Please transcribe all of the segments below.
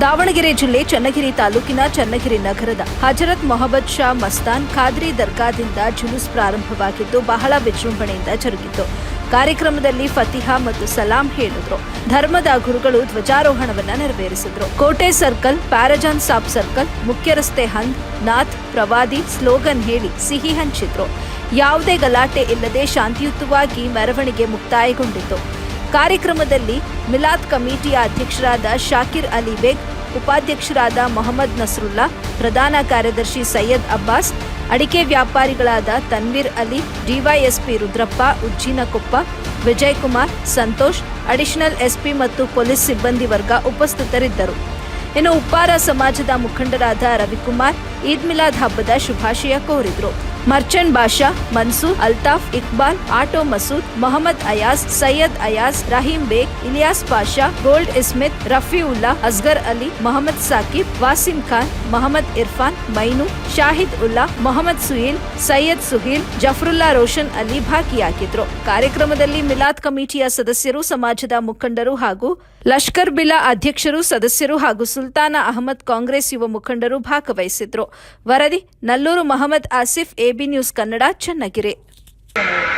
ದಾವಣಗೆರೆ ಜಿಲ್ಲೆ ಚನ್ನಗಿರಿ ತಾಲೂಕಿನ ಚನ್ನಗಿರಿ ನಗರದ ಹಜರತ್ ಮೊಹಮ್ಮದ್ ಶಾ ಮಸ್ತಾನ್ ಖಾದ್ರಿ ದರ್ಗಾದಿಂದ ಜುಲೂಸ್ ಪ್ರಾರಂಭವಾಗಿದ್ದು ಬಹಳ ವಿಜೃಂಭಣೆಯಿಂದ ಜರುಗಿತು ಕಾರ್ಯಕ್ರಮದಲ್ಲಿ ಫತಿಹಾ ಮತ್ತು ಸಲಾಂ ಹೇಳಿದ್ರು. ಧರ್ಮದ ಗುರುಗಳು ಧ್ವಜಾರೋಹಣವನ್ನು ನೆರವೇರಿಸಿದ್ರು. ಕೋಟೆ ಸರ್ಕಲ್, ಪ್ಯಾರಜಾನ್ ಸಾಬ್ ಸರ್ಕಲ್ ಮುಖ್ಯ ರಸ್ತೆ ಹಂದ್, ನಾಥ್, ಪ್ರವಾದಿ ಸ್ಲೋಗನ್ ಹೇಳಿ ಸಿಹಿ ಹಂಚಿದ್ರು. ಯಾವುದೇ ಗಲಾಟೆ ಇಲ್ಲದೆ ಶಾಂತಿಯುತವಾಗಿ ಮೆರವಣಿಗೆ ಮುಕ್ತಾಯಗೊಂಡಿತು ಕಾರ್ಯಕ್ರಮದಲ್ಲಿ ಮಿಲಾದ್ ಕಮಿಟಿಯ ಅಧ್ಯಕ್ಷರಾದ ಶಾಕಿರ್ ಅಲಿ ಬೇಗ್, ಉಪಾಧ್ಯಕ್ಷರಾದ ಮೊಹಮ್ಮದ್ ನಸ್ರುಲ್ಲಾ, ಪ್ರಧಾನ ಕಾರ್ಯದರ್ಶಿ ಸೈಯದ್ ಅಬ್ಬಾಸ್, ಅಡಿಕೆ ವ್ಯಾಪಾರಿಗಳಾದ Tanveer Ali, DYSP Rudrappa, Ujjinakoppa Vijay Kumar Santosh, additional SP ಮತ್ತು ಪೊಲೀಸ್ ಸಿಬ್ಬಂದಿ ವರ್ಗ ಉಪಸ್ಥಿತರಿದ್ದರು. ಇನ್ನು ಉಪ್ಪಾರ ಸಮಾಜದ ಮುಖಂಡರಾದ ರವಿಕುಮಾರ್, ಈದ್ ಮಿಲಾದ್ ಹಬ್ಬದ ಶುಭಾಶಯ ಕೋರಿದ್ರು. Merchant Basha, Mansoor, Altaf, Iqbal, auto Masood, Mohammed Ayas Syed Ayas Rahim Baig, Iliyas Pasha, gold Ismith Ulla Asgar Ali, Mohammed Saqib, Wasim Khan, Mohammed Irfan, Mainu, Shahid Ulla, Mohammed Suhail, Syed Suhail, Zafarulla Roshan Ali ಭಾಗಿಯಾಗಿದ್ರು. ಕಾರ್ಯಕ್ರಮದಲ್ಲಿ ಮಿಲಾದ್ ಕಮಿಟಿಯ ಸದಸ್ಯರು, ಸಮಾಜದ ಮುಖಂಡರು ಹಾಗೂ ಲಷ್ಕರ್ ಬಿಲಾ ಅಧ್ಯಕ್ಷರು, ಸದಸ್ಯರು ಹಾಗೂ ಸುಲ್ತಾನ ಅಹಮದ್ ಕಾಂಗ್ರೆಸ್ ಯುವ ಮುಖಂಡರು ಭಾಗವಹಿಸಿದ್ರು. ವರದಿ, Nallur Mohammed Asif AB news Kannada Channagiri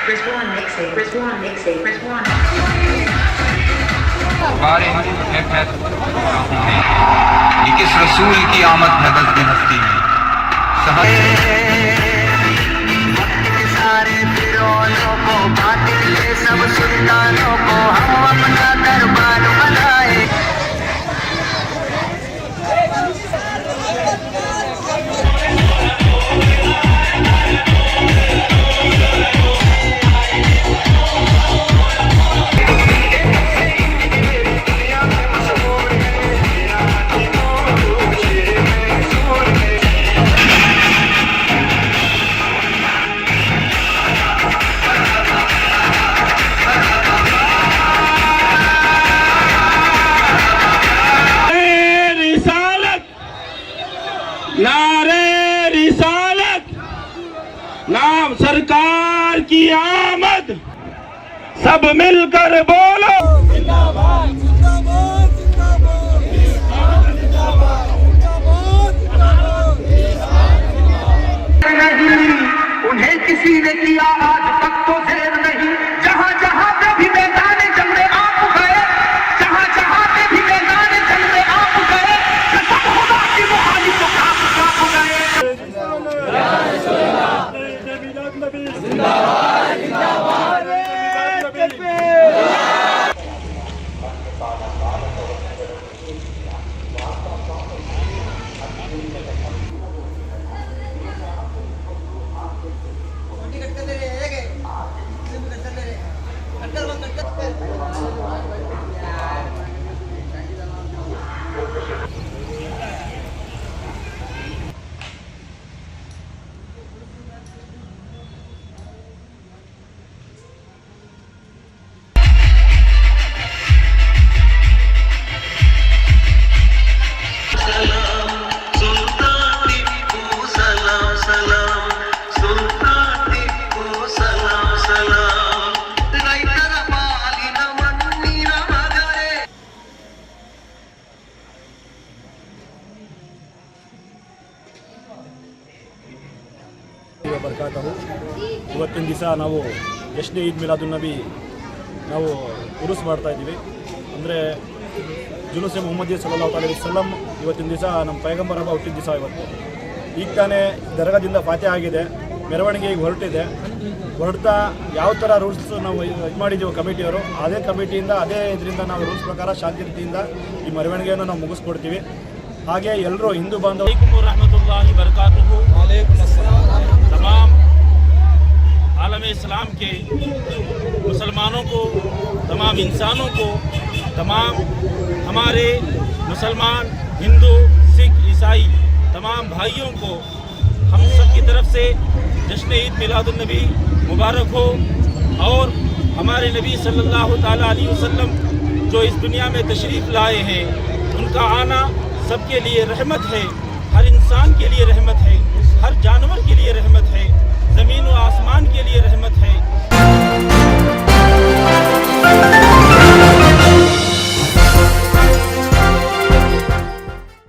Press one, next day. Press one, next day. Press one. बारे है फैज ये किस रसूल की आमद है दस दिन हस्ती में सहर सारे फिरौनों को बातिल के सब सुल्तानों को हम अपना सरकार की आमद। सब मिलकर बोलो। 된다. ಬರ್ಕಾತವು ಇವತ್ತಿನ ದಿವಸ ನಾವು ಎಷ್ಟೇ ಈದ್ ಅದನ್ನು ಬಿ ನಾವು ಉರುಸ್ ಮಾಡ್ತಾ ಇದ್ದೀವಿ. ಅಂದರೆ ಜುಲೂಸೆ ಮೊಹಮ್ಮದ್ ಸಲಹಾ ತಾಲಿ ಸಲಂ ಇವತ್ತಿನ ದಿವಸ ನಮ್ಮ ಪೈಗಂಬರ ಹಬ್ಬ ಹುಟ್ಟಿದ ದಿವಸ ಇವತ್ತು. ಈಗ ತಾನೇ ದರ್ಗಾದಿಂದ ಪಾತೆ ಆಗಿದೆ. ಮೆರವಣಿಗೆ ಹೊರಟಿದೆ. ಹೊರಡ್ತಾ ಯಾವ ಥರ ರೂಲ್ಸ್ ನಾವು ಇದು ಮಾಡಿದ್ದೀವಿ ಕಮಿಟಿಯವರು ಅದೇ ಕಮಿಟಿಯಿಂದ ಅದೇ ಇದರಿಂದ ನಾವು ರೂಲ್ಸ್ ಪ್ರಕಾರ ಶಾಂತಿ ರೀತಿಯಿಂದ ಈ ಮೆರವಣಿಗೆಯನ್ನು ನಾವು ಮುಗಿಸ್ಕೊಡ್ತೀವಿ. ಹಾಗೆ ಎಲ್ಲರೂ ಹಿಂದೂ ಬಾಂಧವರು आलम इस्लाम के मुसलमानों को, तमाम इंसानों को, तमाम हमारे मुसलमान, हिंदू, सिख, ईसाई, तमाम भाइयों को हम सब की तरफ़ से जश्न ईद मिलादुलनबी मुबारक हो और हमारे नबी सल्लल्लाहु अलैहि वसल्लम जो इस दुनिया में तशरीफ़ लाए हैं, उनका आना सबके लिए रहमत है, हर इंसान के लिए रहमत है, हर जानवर के लिए रहमत है। زمین و آسمان کے لیے رحمت ہے۔